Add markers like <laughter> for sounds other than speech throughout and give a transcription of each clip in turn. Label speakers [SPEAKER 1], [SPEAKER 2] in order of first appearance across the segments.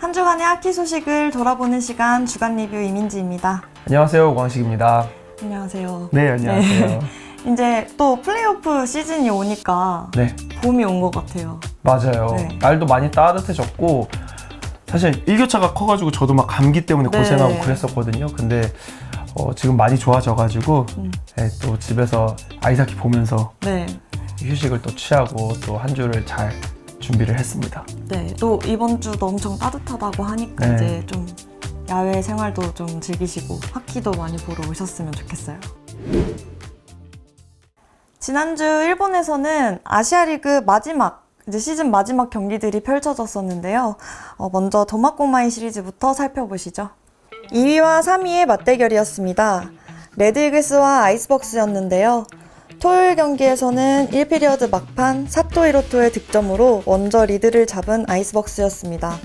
[SPEAKER 1] 한 주간의 하키 소식을 돌아보는 시간 주간 리뷰 이민지입니다.
[SPEAKER 2] 안녕하세요, 오광식입니다.
[SPEAKER 1] 안녕하세요.
[SPEAKER 2] 네, 안녕하세요.
[SPEAKER 1] 이제 또 플레이오프 시즌이 오니까
[SPEAKER 2] 네,
[SPEAKER 1] 봄이 온 것 같아요.
[SPEAKER 2] 맞아요.
[SPEAKER 1] 네.
[SPEAKER 2] 날도 많이 따뜻해졌고 사실 일교차가 커가지고 저도 막 감기 때문에
[SPEAKER 1] 네.
[SPEAKER 2] 고생하고 그랬었거든요. 근데 어, 지금 많이 좋아져가지고
[SPEAKER 1] 음.
[SPEAKER 2] 네, 또 집에서 아이스하키 보면서
[SPEAKER 1] 네.
[SPEAKER 2] 휴식을 또 취하고 또 한 주를 잘 준비를 했습니다.
[SPEAKER 1] 네. 또 이번 주도 엄청 따뜻하다고 하니까
[SPEAKER 2] 네.
[SPEAKER 1] 이제 좀 야외 생활도 좀 즐기시고 하키도 많이 보러 오셨으면 좋겠어요. 지난주 일본에서는 아시아 리그 마지막 이제 시즌 마지막 경기들이 펼쳐졌었는데요. 어, 먼저 도마꼬마이 시리즈부터 살펴보시죠. 2위와 3위의 맞대결이었습니다. 레드이글스와 아이스벅스였는데요. 토요일 경기에서는 1피리어드 막판 사토 히로토의 득점으로 먼저 리드를 잡은 아이스벅스였습니다.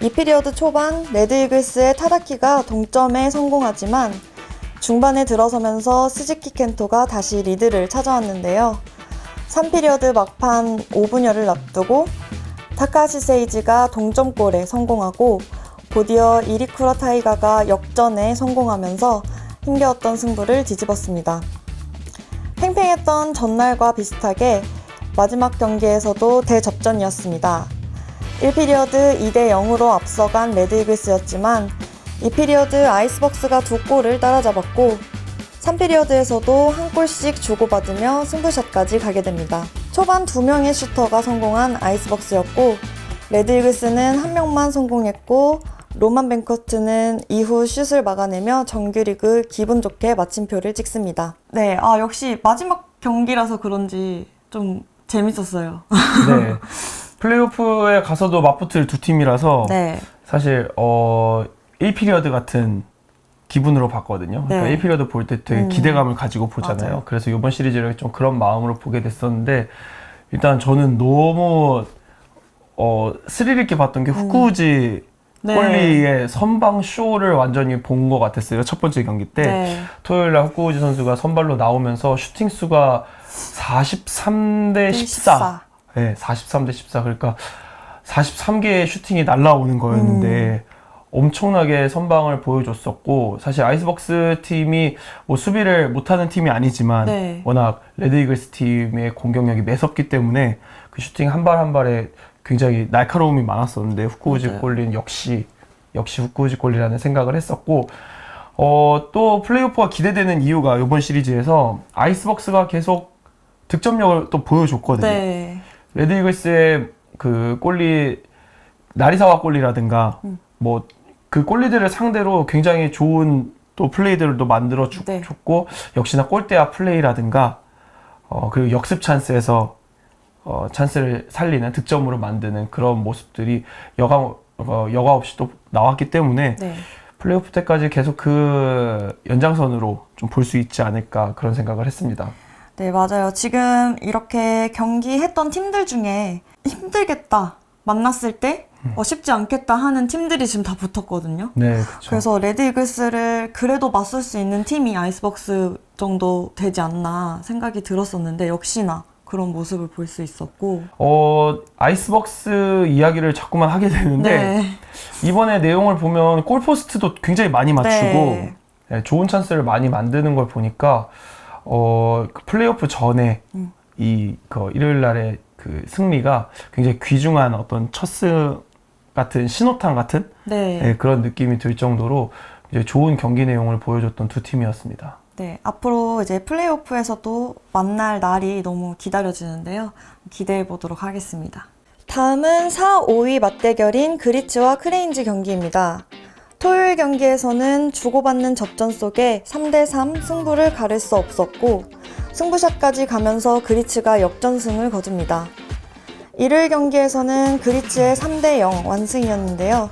[SPEAKER 1] 2피리어드 초반 레드이글스의 타다키가 동점에 성공하지만 중반에 들어서면서 스즈키 켄토가 다시 리드를 찾아왔는데요. 3피리어드 막판 5분여를 앞두고 타카시 세이지가 동점골에 성공하고 곧이어 이리쿠라 타이가가 역전에 성공하면서 힘겨웠던 승부를 뒤집었습니다. 팽팽했던 전날과 비슷하게 마지막 경기에서도 대접전이었습니다. 1피리어드 2대 0으로 앞서간 레드이글스였지만 2피리어드 아이스벅스가 두 골을 따라잡았고 3피리어드에서도 한 골씩 주고받으며 승부샷까지 가게 됩니다. 초반 두 명의 슈터가 성공한 아이스벅스였고 레드이글스는 한 명만 성공했고 로만 벤커트는 이후 슛을 막아내며 정규리그 기분 좋게 마침표를 찍습니다. 네, 아 역시 마지막 경기라서 그런지 좀 재밌었어요.
[SPEAKER 2] 네. <laughs> 플레이오프에 가서도 맞붙을 두 팀이라서
[SPEAKER 1] 네,
[SPEAKER 2] 사실 어 1피리어드 같은 기분으로 봤거든요. 그러니까
[SPEAKER 1] 네.
[SPEAKER 2] 1피리어드 볼 때 되게
[SPEAKER 1] 음.
[SPEAKER 2] 기대감을 가지고 보잖아요.
[SPEAKER 1] 맞아요.
[SPEAKER 2] 그래서 이번 시리즈를 좀 그런 마음으로 보게 됐었는데 일단 저는 너무 어 스릴 있게 봤던 게 후쿠우지
[SPEAKER 1] 음. 네.
[SPEAKER 2] 꼴리의 선방 쇼를 완전히 본 것 같았어요. 첫 번째 경기 때
[SPEAKER 1] 네,
[SPEAKER 2] 토요일 날 후쿠우지 선수가 선발로 나오면서 슈팅 수가 43대 14. 네, 43대 14. 그러니까 43개의 슈팅이 날라오는 거였는데
[SPEAKER 1] 음.
[SPEAKER 2] 엄청나게 선방을 보여줬었고 사실 아이스벅스 팀이 뭐 수비를 못하는 팀이 아니지만
[SPEAKER 1] 네.
[SPEAKER 2] 워낙 레드이글스 팀의 공격력이 매섭기 때문에 그 슈팅 한 발 한 발에 굉장히 날카로움이 많았었는데 후쿠우지
[SPEAKER 1] 맞아요.
[SPEAKER 2] 골리는 역시 역시 후쿠우지 골리라는 생각을 했었고 어, 또 플레이오프가 기대되는 이유가 이번 시리즈에서 아이스벅스가 계속 득점력을 또 보여줬거든요.
[SPEAKER 1] 네,
[SPEAKER 2] 레드이글스의 그 골리 나리사와 골리라든가
[SPEAKER 1] 음.
[SPEAKER 2] 뭐그 골리들을 상대로 굉장히 좋은 또 플레이들도 만들어 주-
[SPEAKER 1] 네.
[SPEAKER 2] 줬고 역시나 골대와 플레이라든가 어 그리고 역습 찬스에서 어 찬스를 살리는 득점으로 만드는 그런 모습들이 여과 어, 여과 없이 또 나왔기 때문에
[SPEAKER 1] 네.
[SPEAKER 2] 플레이오프 때까지 계속 그 연장선으로 좀 볼 수 있지 않을까 그런 생각을 했습니다.
[SPEAKER 1] 네, 맞아요. 지금 이렇게 경기했던 팀들 중에 힘들겠다 만났을 때 어, 쉽지 않겠다 하는 팀들이 지금 다 붙었거든요.
[SPEAKER 2] 네, 그렇죠.
[SPEAKER 1] 그래서 레드 이글스를 그래도 맞설 수 있는 팀이 아이스벅스 정도 되지 않나 생각이 들었었는데 역시나 그런 모습을 볼 수 있었고
[SPEAKER 2] 어 아이스벅스 이야기를 자꾸만 하게 되는데
[SPEAKER 1] 네.
[SPEAKER 2] 이번에 내용을 보면 골포스트도 굉장히 많이 맞추고
[SPEAKER 1] 네.
[SPEAKER 2] 네, 좋은 찬스를 많이 만드는 걸 보니까 어그 플레이오프 전에
[SPEAKER 1] 음.
[SPEAKER 2] 이그 일요일 날의 그 승리가 굉장히 귀중한 어떤 첫승 같은 신호탄 같은
[SPEAKER 1] 네.
[SPEAKER 2] 네, 그런 느낌이 들 정도로 이제 좋은 경기 내용을 보여줬던 두 팀이었습니다.
[SPEAKER 1] 네, 앞으로 이제 플레이오프에서도 만날 날이 너무 기다려지는데요. 기대해 보도록 하겠습니다. 다음은 4, 5위 맞대결인 그리츠와 크레인즈 경기입니다. 토요일 경기에서는 주고받는 접전 속에 3대3 승부를 가릴 수 없었고 승부샷까지 가면서 그리츠가 역전승을 거둡니다. 일요일 경기에서는 그리츠의 3대0 완승이었는데요.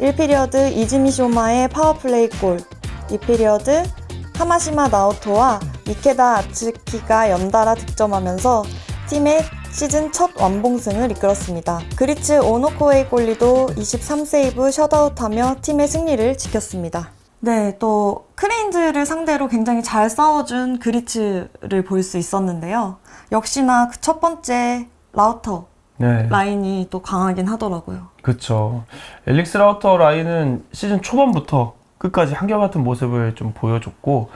[SPEAKER 1] 1피리어드 이즈미 쇼마의 파워플레이 골, 2피리어드 하마시마 나오토와 이케다 아츠키가 연달아 득점하면서 팀의 시즌 첫 완봉승을 이끌었습니다. 그리츠 오노코웨이 골리도 23세이브 셧아웃하며 팀의 승리를 지켰습니다. 네, 또 크레인즈를 상대로 굉장히 잘 싸워준 그리츠를 볼 수 있었는데요. 역시나 그 첫 번째 라우터
[SPEAKER 2] 네.
[SPEAKER 1] 라인이 또 강하긴 하더라고요.
[SPEAKER 2] 그쵸. 엘릭스 라우터 라인은 시즌 초반부터 끝까지 한결같은 모습을 좀 보여줬고,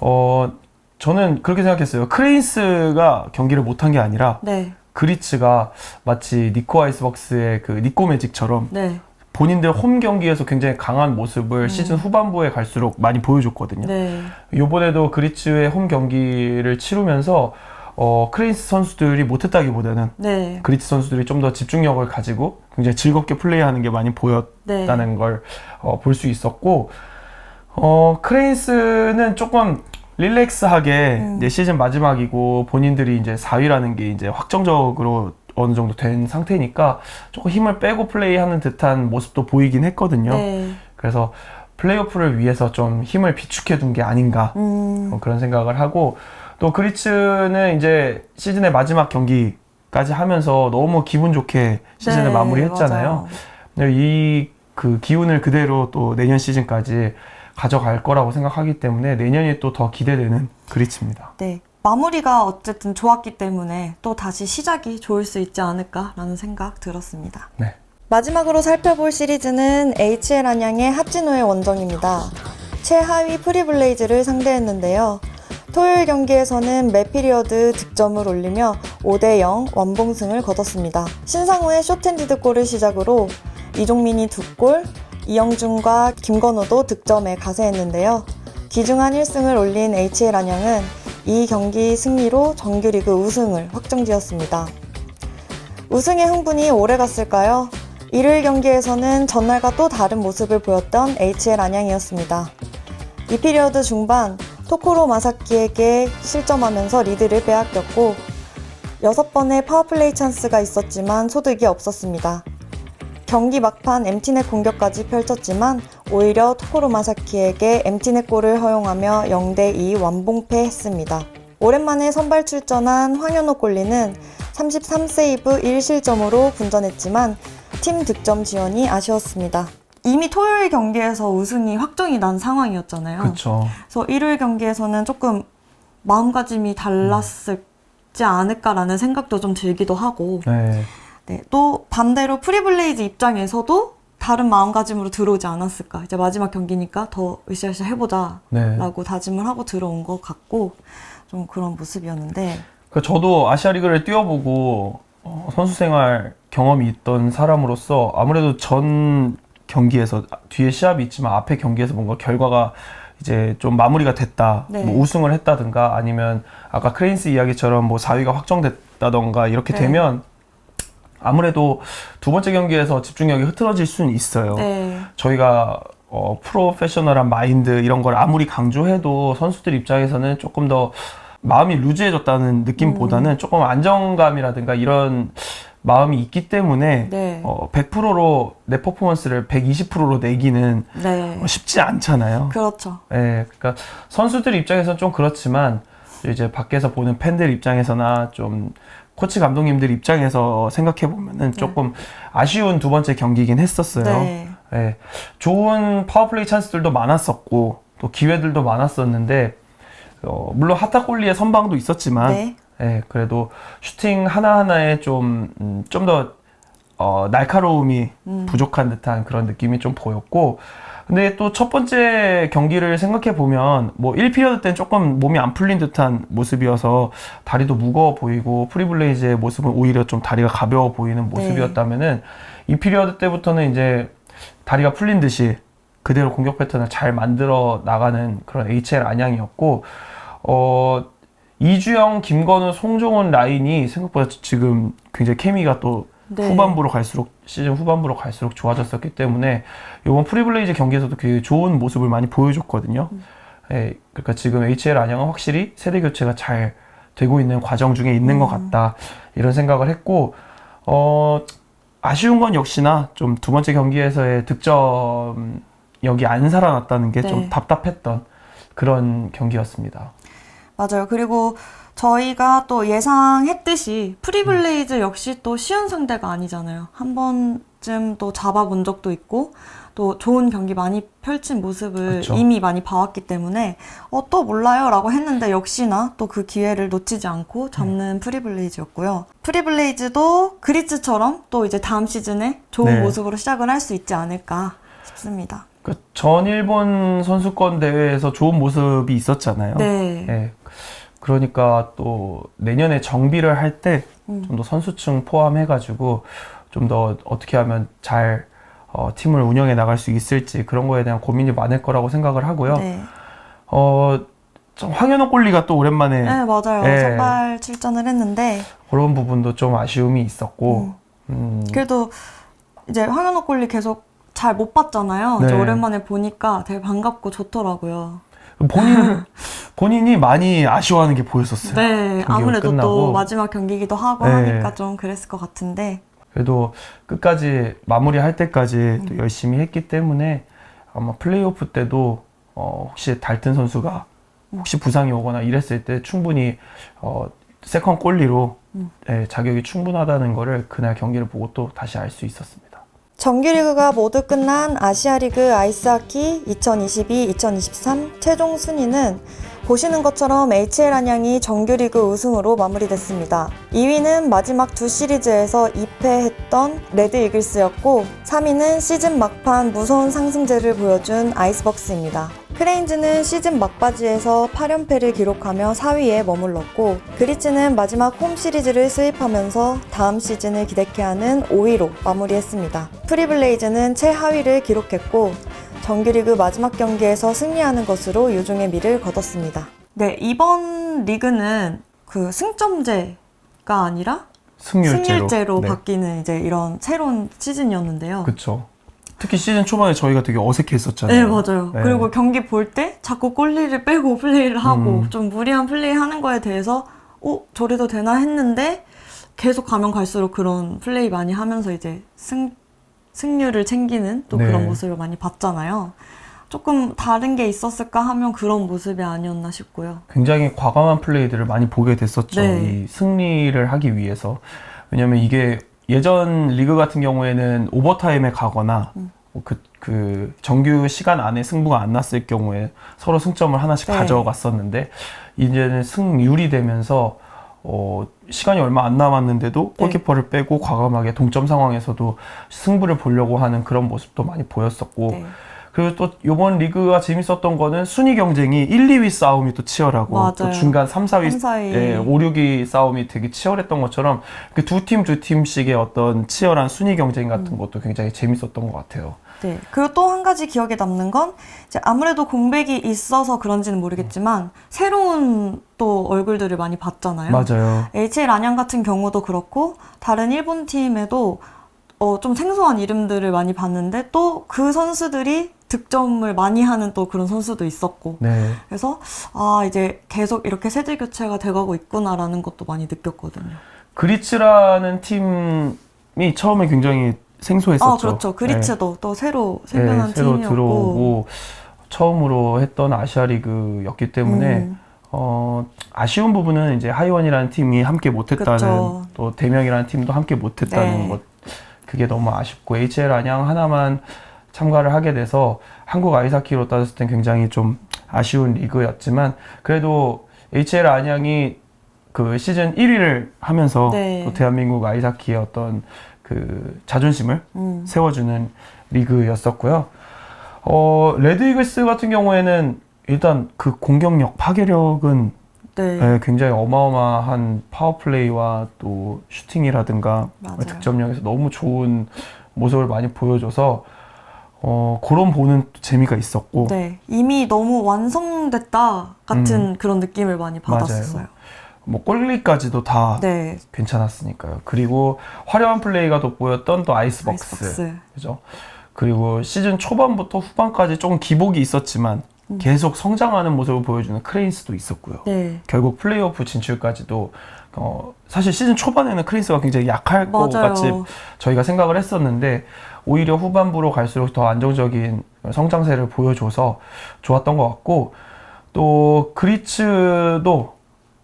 [SPEAKER 2] 어, 저는 그렇게 생각했어요. 크레인스가 경기를 못한 게 아니라,
[SPEAKER 1] 네,
[SPEAKER 2] 그리츠가 마치 니코 아이스박스의 그 니코 매직처럼
[SPEAKER 1] 네,
[SPEAKER 2] 본인들 홈 경기에서 굉장히 강한 모습을 시즌 후반부에 갈수록 많이 보여줬거든요.
[SPEAKER 1] 네,
[SPEAKER 2] 요번에도 그리츠의 홈 경기를 치르면서 어, 크레인스 선수들이 못했다기보다는
[SPEAKER 1] 네,
[SPEAKER 2] 그리츠 선수들이 좀 더 집중력을 가지고 굉장히 즐겁게 플레이하는 게 많이 보였다는
[SPEAKER 1] 네,
[SPEAKER 2] 걸볼 수 있었고 어, 크레인스는 조금 릴렉스하게
[SPEAKER 1] 음.
[SPEAKER 2] 이제 시즌 마지막이고 본인들이 이제 4위라는 게 이제 확정적으로 어느 정도 된 상태니까 조금 힘을 빼고 플레이하는 듯한 모습도 보이긴 했거든요.
[SPEAKER 1] 네,
[SPEAKER 2] 그래서 플레이오프를 위해서 좀 힘을 비축해 둔 게 아닌가
[SPEAKER 1] 음,
[SPEAKER 2] 어, 그런 생각을 하고 또 그리츠는 이제 시즌의 마지막 경기 까지 하면서 너무 기분 좋게 시즌을
[SPEAKER 1] 네,
[SPEAKER 2] 마무리했잖아요. 이 그 기운을 그대로 또 내년 시즌까지 가져갈 거라고 생각하기 때문에 내년이 또 더 기대되는 그리츠입니다.
[SPEAKER 1] 네. 마무리가 어쨌든 좋았기 때문에 또 다시 시작이 좋을 수 있지 않을까라는 생각 들었습니다.
[SPEAKER 2] 네.
[SPEAKER 1] 마지막으로 살펴볼 시리즈는 HL 안양의 하찌노의 원정입니다. 최하위 프리블레이즈를 상대했는데요. 토요일 경기에서는 매피리어드 득점을 올리며 5대0 완봉승을 거뒀습니다. 신상우의 쇼텐디드 골을 시작으로 이종민이 두 골, 이영준과 김건우도 득점에 가세했는데요. 귀중한 1승을 올린 HL 안양은 이 경기 승리로 정규리그 우승을 확정지었습니다. 우승의 흥분이 오래 갔을까요? 일요일 경기에서는 전날과 또 다른 모습을 보였던 HL 안양이었습니다. 이 피리어드 중반 토코로 마사키에게 실점하면서 리드를 빼앗겼고 6번의 파워플레이 찬스가 있었지만 소득이 없었습니다. 경기 막판 엠티넷 공격까지 펼쳤지만 오히려 토코로 마사키에게 엠티넷 골을 허용하며 0대2 완봉패했습니다. 오랜만에 선발 출전한 황현호 골리는 33세이브 1실점으로 분전했지만 팀 득점 지원이 아쉬웠습니다. 이미 토요일 경기에서 우승이 확정이 난 상황이었잖아요.
[SPEAKER 2] 그렇죠.
[SPEAKER 1] 그래서 일요일 경기에서는 조금 마음가짐이 달랐을지 않을까라는 생각도 좀 들기도 하고
[SPEAKER 2] 네.
[SPEAKER 1] 네, 또 반대로 프리블레이즈 입장에서도 다른 마음가짐으로 들어오지 않았을까. 이제 마지막 경기니까 더 으쌰으쌰 해보자
[SPEAKER 2] 네.
[SPEAKER 1] 라고 다짐을 하고 들어온 것 같고 좀 그런 모습이었는데
[SPEAKER 2] 그 저도 아시아 리그를 뛰어보고 어, 선수 생활 경험이 있던 사람으로서 아무래도 전 경기에서 뒤에 시합이 있지만 앞에 경기에서 뭔가 결과가 이제 좀 마무리가 됐다,
[SPEAKER 1] 네.
[SPEAKER 2] 뭐 우승을 했다든가 아니면 아까 크레인스 이야기처럼 뭐 4위가 확정됐다던가 이렇게
[SPEAKER 1] 네.
[SPEAKER 2] 되면 아무래도 두 번째 경기에서 집중력이 흐트러질 수는 있어요.
[SPEAKER 1] 네,
[SPEAKER 2] 저희가 어, 프로페셔널한 마인드 이런 걸 아무리 강조해도 선수들 입장에서는 조금 더 마음이 루즈해졌다는 느낌보다는
[SPEAKER 1] 음.
[SPEAKER 2] 조금 안정감이라든가 이런 마음이 있기 때문에
[SPEAKER 1] 네,
[SPEAKER 2] 어, 100%로 내 퍼포먼스를 120%로 내기는
[SPEAKER 1] 네,
[SPEAKER 2] 어, 쉽지 않잖아요.
[SPEAKER 1] 그렇죠.
[SPEAKER 2] 예, 그러니까 선수들 입장에서는 좀 그렇지만 이제 밖에서 보는 팬들 입장에서나 좀 코치 감독님들 입장에서 생각해 보면은 조금 아쉬운 두 번째 경기긴 했었어요.
[SPEAKER 1] 네,
[SPEAKER 2] 예, 좋은 파워플레이 찬스들도 많았었고 또 기회들도 많았었는데 어, 물론 하타골리의 선방도 있었지만
[SPEAKER 1] 네,
[SPEAKER 2] 예, 그래도 슈팅 하나하나에 좀, 음, 좀 더, 어, 날카로움이
[SPEAKER 1] 음.
[SPEAKER 2] 부족한 듯한 그런 느낌이 좀 보였고, 근데 또 첫 번째 경기를 생각해 보면, 뭐, 1피리어드 때는 조금 몸이 안 풀린 듯한 모습이어서 다리도 무거워 보이고, 프리블레이즈의 모습은 오히려 좀 다리가 가벼워 보이는 모습이었다면은, 2피리어드 때부터는 이제 다리가 풀린 듯이 그대로 공격 패턴을 잘 만들어 나가는 그런 HL 안양이었고, 어, 이주영, 김건우, 송종훈 라인이 생각보다 지금 굉장히 케미가 또
[SPEAKER 1] 네.
[SPEAKER 2] 후반부로 갈수록 시즌 후반부로 갈수록 좋아졌었기 때문에 이번 프리블레이즈 경기에서도 그 좋은 모습을 많이 보여줬거든요. 예, 그러니까 지금 HL 안양은 확실히 세대 교체가 잘 되고 있는 과정 중에 있는 것 같다 이런 생각을 했고 어 아쉬운 건 역시나 좀 두 번째 경기에서의 득점력이 안 살아났다는 게좀
[SPEAKER 1] 네.
[SPEAKER 2] 답답했던 그런 경기였습니다.
[SPEAKER 1] 맞아요. 그리고 저희가 또 예상했듯이 프리블레이즈 역시 또 쉬운 상대가 아니잖아요. 한 번쯤 또 잡아본 적도 있고 또 좋은 경기 많이 펼친 모습을
[SPEAKER 2] 그쵸.
[SPEAKER 1] 이미 많이 봐왔기 때문에 어, 또 몰라요라고 했는데 역시나 또 그 기회를 놓치지 않고 잡는
[SPEAKER 2] 네.
[SPEAKER 1] 프리블레이즈였고요. 프리블레이즈도 그리츠처럼 또 이제 다음 시즌에 좋은
[SPEAKER 2] 네.
[SPEAKER 1] 모습으로 시작을 할 수 있지 않을까 싶습니다.
[SPEAKER 2] 그 전 일본 선수권 대회에서 좋은 모습이 있었잖아요.
[SPEAKER 1] 네.
[SPEAKER 2] 예. 그러니까 또 내년에 정비를 할 때 좀더
[SPEAKER 1] 음.
[SPEAKER 2] 선수층 포함해가지고 좀 더 어떻게 하면 잘 어, 팀을 운영해 나갈 수 있을지 그런 거에 대한 고민이 많을 거라고 생각을 하고요.
[SPEAKER 1] 네.
[SPEAKER 2] 어, 좀 황현호 골리가 또 오랜만에
[SPEAKER 1] 네, 맞아요.
[SPEAKER 2] 네.
[SPEAKER 1] 선발 출전을 했는데
[SPEAKER 2] 그런 부분도 좀 아쉬움이 있었고, 음,
[SPEAKER 1] 그래도 이제 황현호 골리 계속 잘 못 봤잖아요. 이제
[SPEAKER 2] 네.
[SPEAKER 1] 오랜만에 보니까 되게 반갑고 좋더라고요.
[SPEAKER 2] 본인 본인이 많이 아쉬워하는 게 보였었어요.
[SPEAKER 1] 네, 아무래도
[SPEAKER 2] 끝나고.
[SPEAKER 1] 또 마지막 경기이기도 하고
[SPEAKER 2] 네.
[SPEAKER 1] 하니까 좀 그랬을 것 같은데.
[SPEAKER 2] 그래도 끝까지 마무리할 때까지
[SPEAKER 1] 음.
[SPEAKER 2] 또 열심히 했기 때문에 아마 플레이오프 때도 어, 혹시 달튼 선수가
[SPEAKER 1] 음.
[SPEAKER 2] 혹시 부상이 오거나 이랬을 때 충분히 어, 세컨 골리로
[SPEAKER 1] 음.
[SPEAKER 2] 예, 자격이 충분하다는 거를 그날 경기를 보고 또 다시 알 수 있었습니다.
[SPEAKER 1] 정규리그가 모두 끝난 아시아리그 아이스하키 2022-2023 최종 순위는 보시는 것처럼 HL 안양이 정규리그 우승으로 마무리됐습니다. 2위는 마지막 두 시리즈에서 2패했던 레드 이글스였고 3위는 시즌 막판 무서운 상승세를 보여준 아이스벅스입니다. 크레인즈는 시즌 막바지에서 8연패를 기록하며 4위에 머물렀고 그리츠는 마지막 홈 시리즈를 수입하면서 다음 시즌을 기대케 하는 5위로 마무리했습니다. 프리블레이즈는 최하위를 기록했고 정규리그 마지막 경기에서 승리하는 것으로 유종의 미를 거뒀습니다. 네, 이번 리그는 그 승점제가 아니라
[SPEAKER 2] 승률제로.
[SPEAKER 1] 승률제로
[SPEAKER 2] 네.
[SPEAKER 1] 바뀌는 이제 이런 새로운 시즌이었는데요.
[SPEAKER 2] 그쵸. 특히 시즌 초반에 저희가 되게 어색했었잖아요.
[SPEAKER 1] 네, 맞아요.
[SPEAKER 2] 네.
[SPEAKER 1] 그리고 경기 볼 때 자꾸 골리를 빼고 플레이를 하고
[SPEAKER 2] 음.
[SPEAKER 1] 좀 무리한 플레이 하는 거에 대해서 어, 저래도 되나 했는데 계속 가면 갈수록 그런 플레이 많이 하면서 이제 승, 승률을 챙기는 또
[SPEAKER 2] 네.
[SPEAKER 1] 그런 모습을 많이 봤잖아요. 조금 다른 게 있었을까 하면 그런 모습이 아니었나 싶고요.
[SPEAKER 2] 굉장히 과감한 플레이들을 많이 보게 됐었죠.
[SPEAKER 1] 네.
[SPEAKER 2] 이 승리를 하기 위해서. 왜냐면 이게 예전 리그 같은 경우에는 오버타임에 가거나
[SPEAKER 1] 음.
[SPEAKER 2] 뭐 그, 그 정규 시간 안에 승부가 안 났을 경우에 서로 승점을 하나씩
[SPEAKER 1] 네.
[SPEAKER 2] 가져갔었는데 이제는 승률이 되면서 어, 시간이 얼마 안 남았는데도
[SPEAKER 1] 네.
[SPEAKER 2] 골키퍼를 빼고 과감하게 동점 상황에서도 승부를 보려고 하는 그런 모습도 많이 보였었고
[SPEAKER 1] 네.
[SPEAKER 2] 그리고 또 이번 리그가 재밌었던 거는 순위 경쟁이 1, 2위 싸움이 또 치열하고 또
[SPEAKER 1] 맞아요.
[SPEAKER 2] 중간 3, 4위,
[SPEAKER 1] 3, 4위.
[SPEAKER 2] 예, 5, 6위 싸움이 되게 치열했던 것처럼 그 두 팀 두 팀씩의 어떤 치열한 순위 경쟁 같은
[SPEAKER 1] 음.
[SPEAKER 2] 것도 굉장히 재밌었던 것 같아요.
[SPEAKER 1] 네. 그리고 또 한 가지 기억에 남는 건 이제 아무래도 공백이 있어서 그런지는 모르겠지만 새로운 또 얼굴들을 많이 봤잖아요.
[SPEAKER 2] 맞아요.
[SPEAKER 1] HL 안양 같은 경우도 그렇고 다른 일본 팀에도 어, 좀 생소한 이름들을 많이 봤는데 또 그 선수들이 득점을 많이 하는 또 그런 선수도 있었고
[SPEAKER 2] 네.
[SPEAKER 1] 그래서 아 이제 계속 이렇게 세대 교체가 돼가고 있구나라는 것도 많이 느꼈거든요.
[SPEAKER 2] 그리츠라는 팀이 처음에 굉장히 생소했었죠.
[SPEAKER 1] 아 그렇죠. 그리츠도 또 새로
[SPEAKER 2] 네,
[SPEAKER 1] 생겨난
[SPEAKER 2] 새로
[SPEAKER 1] 팀이었고
[SPEAKER 2] 들어오고 처음으로 했던 아시아 리그였기 때문에
[SPEAKER 1] 음.
[SPEAKER 2] 어, 아쉬운 부분은 이제 하이원이라는 팀이 함께 못했다는
[SPEAKER 1] 그쵸.
[SPEAKER 2] 또 대명이라는 팀도 함께 못했다는
[SPEAKER 1] 네.
[SPEAKER 2] 것 그게 너무 아쉽고 HL 안양 하나만 참가를 하게 돼서 한국 아이스하키로 따졌을 땐 굉장히 좀 아쉬운 리그였지만 그래도 HL 안양이 그 시즌 1위를 하면서
[SPEAKER 1] 네.
[SPEAKER 2] 또 대한민국 아이스하키의 어떤 그 자존심을
[SPEAKER 1] 음.
[SPEAKER 2] 세워주는 리그였었고요. 어, 레드 이글스 같은 경우에는 일단 그 공격력, 파괴력은
[SPEAKER 1] 네.
[SPEAKER 2] 예, 굉장히 어마어마한 파워플레이와 또 슈팅이라든가
[SPEAKER 1] 맞아요.
[SPEAKER 2] 득점력에서 너무 좋은 모습을 많이 보여줘서 어, 그런 보는 또 재미가 있었고
[SPEAKER 1] 네. 이미 너무 완성됐다 같은 그런 느낌을 많이
[SPEAKER 2] 음. 맞아요.
[SPEAKER 1] 받았었어요.
[SPEAKER 2] 뭐 골리까지도 다
[SPEAKER 1] 네.
[SPEAKER 2] 괜찮았으니까요. 그리고 화려한 플레이가 돋보였던 또 아이스박스.
[SPEAKER 1] 아이스박스.
[SPEAKER 2] 그죠? 그리고 시즌 초반부터 후반까지 조금 기복이 있었지만
[SPEAKER 1] 음.
[SPEAKER 2] 계속 성장하는 모습을 보여주는 크레인스도 있었고요.
[SPEAKER 1] 네.
[SPEAKER 2] 결국 플레이오프 진출까지도 어, 사실 시즌 초반에는 크레인스가 굉장히 약할 것
[SPEAKER 1] 맞아요.
[SPEAKER 2] 같이 저희가 생각을 했었는데 오히려 후반부로 갈수록 더 안정적인 성장세를 보여줘서 좋았던 것 같고 또 그리츠도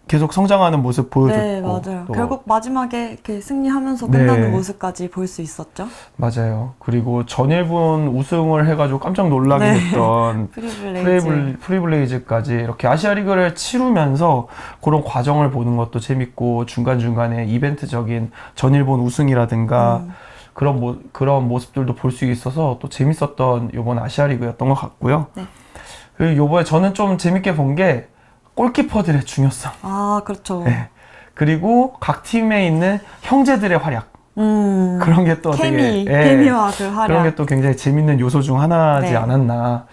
[SPEAKER 2] 계속 성장하는 모습 보여줬고
[SPEAKER 1] 네, 맞아요.
[SPEAKER 2] 또
[SPEAKER 1] 결국 마지막에 이렇게 승리하면서
[SPEAKER 2] 네.
[SPEAKER 1] 끝나는 모습까지 볼 수 있었죠.
[SPEAKER 2] 맞아요. 그리고 전일본 우승을 해가지고 깜짝 놀라게
[SPEAKER 1] 네.
[SPEAKER 2] 했던 <laughs>
[SPEAKER 1] 프리블레이즈.
[SPEAKER 2] 프리블, 프리블레이즈 까지 이렇게 아시아 리그를 치르면서 그런 과정을 보는 것도 재밌고 중간중간에 이벤트적인 전일본 우승이라든가
[SPEAKER 1] 음.
[SPEAKER 2] 그런 모, 그런 모습들도 볼 수 있어서 또 재밌었던 이번 아시아 리그였던 것 같고요.
[SPEAKER 1] 네.
[SPEAKER 2] 그리고 이번에 저는 좀 재밌게 본 게 골키퍼들의 중요성.
[SPEAKER 1] 아, 그렇죠.
[SPEAKER 2] 네. 그리고 각 팀에 있는 형제들의 활약.
[SPEAKER 1] 음.
[SPEAKER 2] 그런 게 또 되게 예,
[SPEAKER 1] 케미와 그 활약.
[SPEAKER 2] 그런 게 또 굉장히 재밌는 요소 중 하나지
[SPEAKER 1] 네.
[SPEAKER 2] 않았나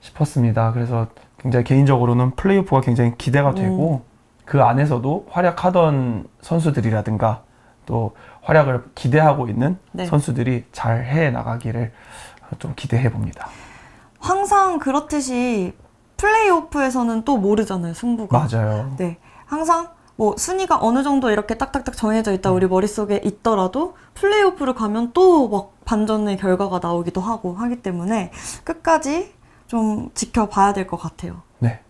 [SPEAKER 2] 싶었습니다. 그래서 굉장히 개인적으로는 플레이오프가 굉장히 기대가 되고
[SPEAKER 1] 음.
[SPEAKER 2] 그 안에서도 활약하던 선수들이라든가 또 활약을 기대하고 있는
[SPEAKER 1] 네.
[SPEAKER 2] 선수들이 잘 해 나가기를 좀 기대해 봅니다.
[SPEAKER 1] 항상 그렇듯이 플레이오프에서는 또 모르잖아요, 승부가.
[SPEAKER 2] 맞아요.
[SPEAKER 1] 네. 항상 뭐 순위가 어느 정도 이렇게 딱딱딱 정해져
[SPEAKER 2] 음.
[SPEAKER 1] 있다 우리 머릿속에 있더라도 플레이오프를 가면 또 막 반전의 결과가 나오기도 하고 하기 때문에 끝까지 좀 지켜봐야 될 것 같아요.
[SPEAKER 2] 네.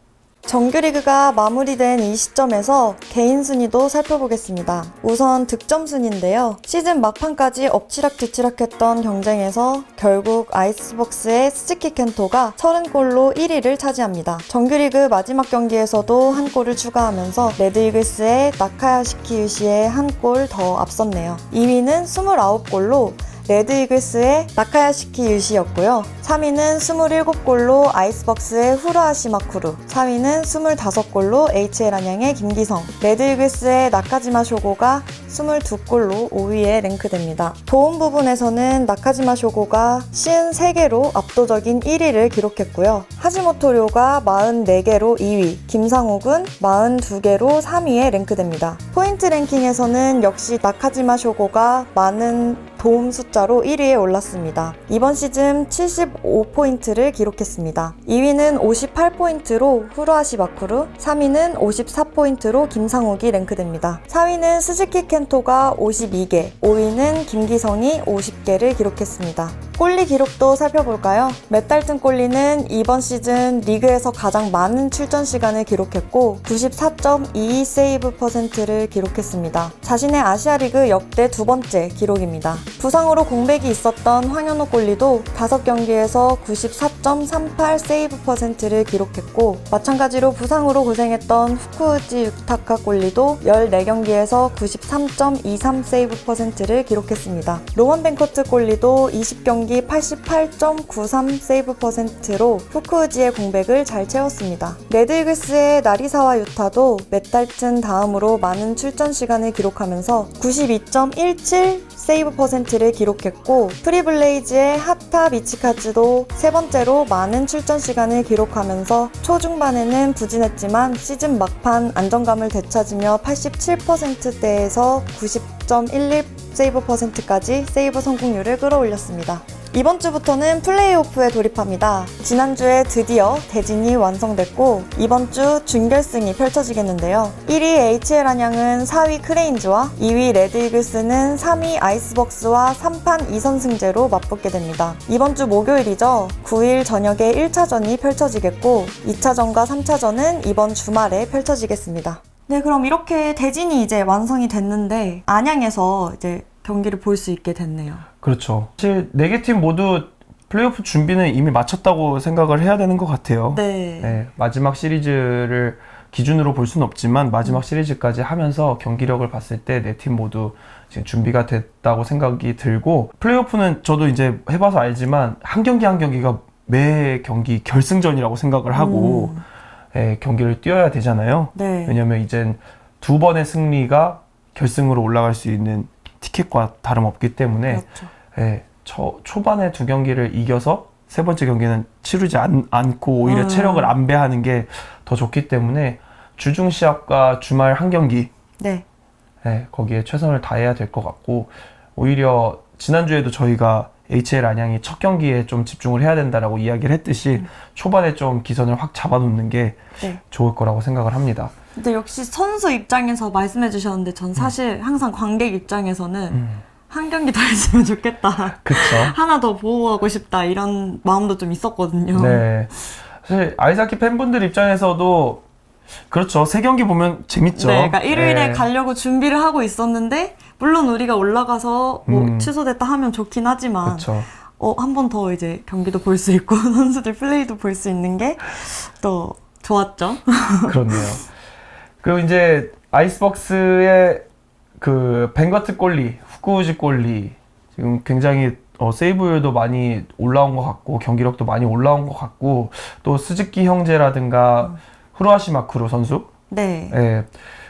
[SPEAKER 1] 정규리그가 마무리된 이 시점에서 개인 순위도 살펴보겠습니다. 우선 득점 순인데요. 시즌 막판까지 엎치락뒤치락했던 경쟁에서 결국 아이스박스의 스즈키 켄토가 30골로 1위를 차지합니다. 정규리그 마지막 경기에서도 한 골을 추가하면서 레드이글스의 나카야시키 유시에 한골 더 앞섰네요. 2위는 29골로 레드 이글스의 나카야시키 유시였고요. 3위는 27골로 아이스박스의 후르아시 마쿠루, 4위는 25골로 HL 안양의 김기성, 레드 이글스의 나카지마 쇼고가 22골로 5위에 랭크됩니다. 도움 부분에서는 나카지마 쇼고가 53개로 압도적인 1위를 기록했고요. 하지모토 료가 44개로 2위, 김상욱은 42개로 3위에 랭크됩니다. 포인트 랭킹에서는 역시 나카지마 쇼고가 많은 도움 숫자로 1위에 올랐습니다. 이번 시즌 75포인트를 기록했습니다. 2위는 58포인트로 후르아시 마쿠루, 3위는 54포인트로 김상욱이 랭크됩니다. 4위는 스즈키 켄토가 52개, 5위는 김기성이 50개를 기록했습니다. 골리 기록도 살펴볼까요? 메달튼 골리는 이번 시즌 리그에서 가장 많은 출전 시간을 기록했고 94.22 세이브 퍼센트를 기록했습니다. 자신의 아시아 리그 역대 두 번째 기록입니다. 부상으로 공백이 있었던 황현호 골리도 5경기에서 94.38 세이브 퍼센트를 기록했고 마찬가지로 부상으로 고생했던 후쿠우지 유타카 골리도 14경기에서 93.23 세이브 퍼센트를 기록했습니다. 로만 벤커트 골리도 20경기 88.93 세이브 퍼센트로 후쿠우지의 공백을 잘 채웠습니다. 레드이글스의 나리사와 유타도 메달튼 다음으로 많은 출전 시간을 기록하면서 92.17 세이브 퍼센트를 기록했고 프리블레이즈의 하타 미치카즈도 세 번째로 많은 출전 시간을 기록하면서 초중반에는 부진했지만 시즌 막판 안정감을 되찾으며 87%대에서 90.11 세이브 퍼센트까지 세이브 성공률을 끌어올렸습니다. 이번 주부터는 플레이오프에 돌입합니다. 지난주에 드디어 대진이 완성됐고 이번 주 준결승이 펼쳐지겠는데요. 1위 HL 안양은 4위 크레인즈와 2위 레드이글스는 3위 아이스벅스와 3판 2선승제로 맞붙게 됩니다. 이번 주 목요일이죠. 9일 저녁에 1차전이 펼쳐지겠고 2차전과 3차전은 이번 주말에 펼쳐지겠습니다. 네, 그럼 이렇게 대진이 이제 완성이 됐는데 안양에서 이제 경기를 볼 수 있게 됐네요.
[SPEAKER 2] 그렇죠. 사실 네 개 팀 모두 플레이오프 준비는 이미 마쳤다고 생각을 해야 되는 것 같아요.
[SPEAKER 1] 네.
[SPEAKER 2] 네, 마지막 시리즈를 기준으로 볼 수는 없지만 마지막 시리즈까지 하면서 경기력을 봤을 때 네 팀 모두 지금 준비가 됐다고 생각이 들고 플레이오프는 저도 이제 해봐서 알지만 한 경기 한 경기가 매 경기 결승전이라고 생각을 하고
[SPEAKER 1] 음.
[SPEAKER 2] 예, 경기를 뛰어야 되잖아요.
[SPEAKER 1] 네.
[SPEAKER 2] 왜냐면 이젠 두 번의 승리가 결승으로 올라갈 수 있는 티켓과 다름없기 때문에
[SPEAKER 1] 그렇죠.
[SPEAKER 2] 예, 초, 초반에 두 경기를 이겨서 세 번째 경기는 치르지 않, 않고 오히려
[SPEAKER 1] 음.
[SPEAKER 2] 체력을 안배하는 게 더 좋기 때문에 주중 시합과 주말 한 경기
[SPEAKER 1] 네.
[SPEAKER 2] 예, 거기에 최선을 다해야 될 것 같고 오히려 지난주에도 저희가 HL 안양이 첫 경기에 좀 집중을 해야 된다라고 이야기를 했듯이
[SPEAKER 1] 음.
[SPEAKER 2] 초반에 좀 기선을 확 잡아놓는 게
[SPEAKER 1] 네.
[SPEAKER 2] 좋을 거라고 생각을 합니다.
[SPEAKER 1] 근데 역시 선수 입장에서 말씀해 주셨는데 전 사실 항상 관객 입장에서는
[SPEAKER 2] 음,
[SPEAKER 1] 한 경기 더 <laughs> 했으면 좋겠다.
[SPEAKER 2] 그쵸.
[SPEAKER 1] 하나 더 보호하고 싶다. 이런 마음도 좀 있었거든요.
[SPEAKER 2] 네. 사실 아이스하키 팬분들 입장에서도 그렇죠. 세 경기 보면 재밌죠.
[SPEAKER 1] 네, 그러니까 일요일에
[SPEAKER 2] 네.
[SPEAKER 1] 가려고 준비를 하고 있었는데 물론 우리가 올라가서 뭐
[SPEAKER 2] 음.
[SPEAKER 1] 취소됐다 하면 좋긴 하지만
[SPEAKER 2] 그렇죠.
[SPEAKER 1] 어, 한 번 더 이제 경기도 볼 수 있고 <laughs> 선수들 플레이도 볼 수 있는 게 또 좋았죠.
[SPEAKER 2] 그렇네요. 그리고 이제 아이스박스의 그 벵거트 골리, 후쿠우지 골리 지금 굉장히 어, 세이브율도 많이 올라온 것 같고 경기력도 많이 올라온 것 같고 또 스즈키 형제라든가 후루아시 마쿠로 선수,
[SPEAKER 1] 네.
[SPEAKER 2] 예.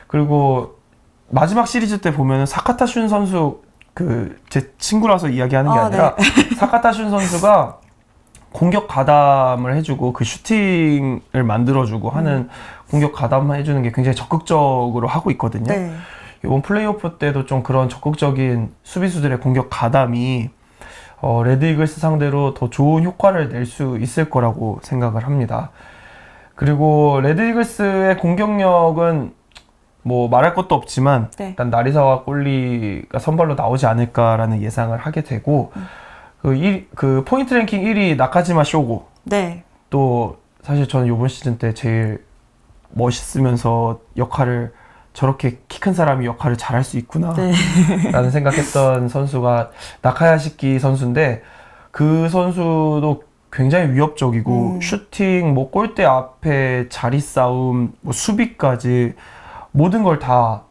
[SPEAKER 2] 그리고 마지막 시리즈 때 보면은 사카타 슌 선수 그 제 친구라서 이야기하는 게
[SPEAKER 1] 아,
[SPEAKER 2] 아니라 <laughs> 사카타 슌 선수가 공격 가담을 해주고 그 슈팅을 만들어주고 하는 공격 가담을 해주는 게 굉장히 적극적으로 하고 있거든요.
[SPEAKER 1] 네.
[SPEAKER 2] 이번 플레이오프 때도 좀 그런 적극적인 수비수들의 공격 가담이 어, 레드 이글스 상대로 더 좋은 효과를 낼 수 있을 거라고 생각을 합니다. 그리고 레드 이글스의 공격력은 뭐 말할 것도 없지만
[SPEAKER 1] 네.
[SPEAKER 2] 일단 나리사와 꼴리가 선발로 나오지 않을까라는 예상을 하게 되고 그, 일, 그 포인트 랭킹 1위 나카지마 쇼고
[SPEAKER 1] 네.
[SPEAKER 2] 또 사실 저는 이번 시즌 때 제일 멋있으면서 역할을 저렇게 키 큰 사람이 역할을 잘할 수 있구나
[SPEAKER 1] 네.
[SPEAKER 2] 라는 생각했던 선수가 나카야시키 선수인데 그 선수도 굉장히 위협적이고
[SPEAKER 1] 음.
[SPEAKER 2] 슈팅, 뭐 골대 앞에 자리 싸움, 뭐 수비까지 모든 걸 다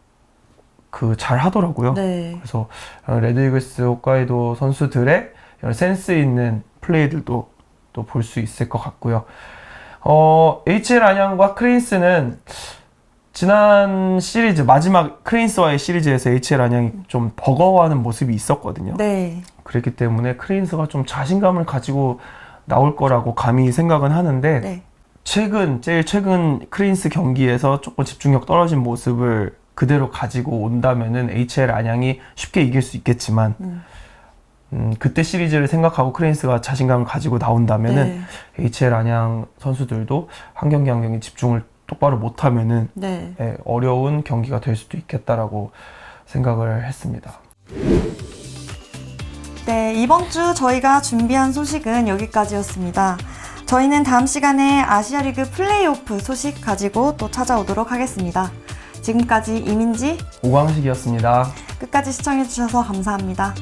[SPEAKER 2] 그 잘 하더라고요.
[SPEAKER 1] 네.
[SPEAKER 2] 그래서 어, 레드 이글스 홋카이도 선수들의 이런 센스 있는 플레이들도 또 볼 수 있을 것 같고요. 어, HL 안양과 크레인스는 지난 시리즈 마지막 크레인스와의 시리즈에서 HL 안양이 좀 버거워하는 모습이 있었거든요.
[SPEAKER 1] 네.
[SPEAKER 2] 그렇기 때문에 크레인스가 좀 자신감을 가지고 나올 거라고 감히 생각은 하는데
[SPEAKER 1] 네.
[SPEAKER 2] 최근 제일 최근 크레인스 경기에서 조금 집중력 떨어진 모습을 그대로 가지고 온다면은 HL 안양이 쉽게 이길 수 있겠지만
[SPEAKER 1] 음.
[SPEAKER 2] 음, 그때 시리즈를 생각하고 크레인스가 자신감을 가지고 나온다면은
[SPEAKER 1] 네.
[SPEAKER 2] HL 안양 선수들도 한 경기 한 경기 집중을 똑바로 못하면은
[SPEAKER 1] 네.
[SPEAKER 2] 예, 어려운 경기가 될 수도 있겠다라고 생각을 했습니다.
[SPEAKER 1] 네, 이번 주 저희가 준비한 소식은 여기까지였습니다. 저희는 다음 시간에 아시아리그 플레이오프 소식 가지고 또 찾아오도록 하겠습니다. 지금까지 이민지
[SPEAKER 2] 오광식이었습니다.
[SPEAKER 1] 끝까지 시청해주셔서 감사합니다.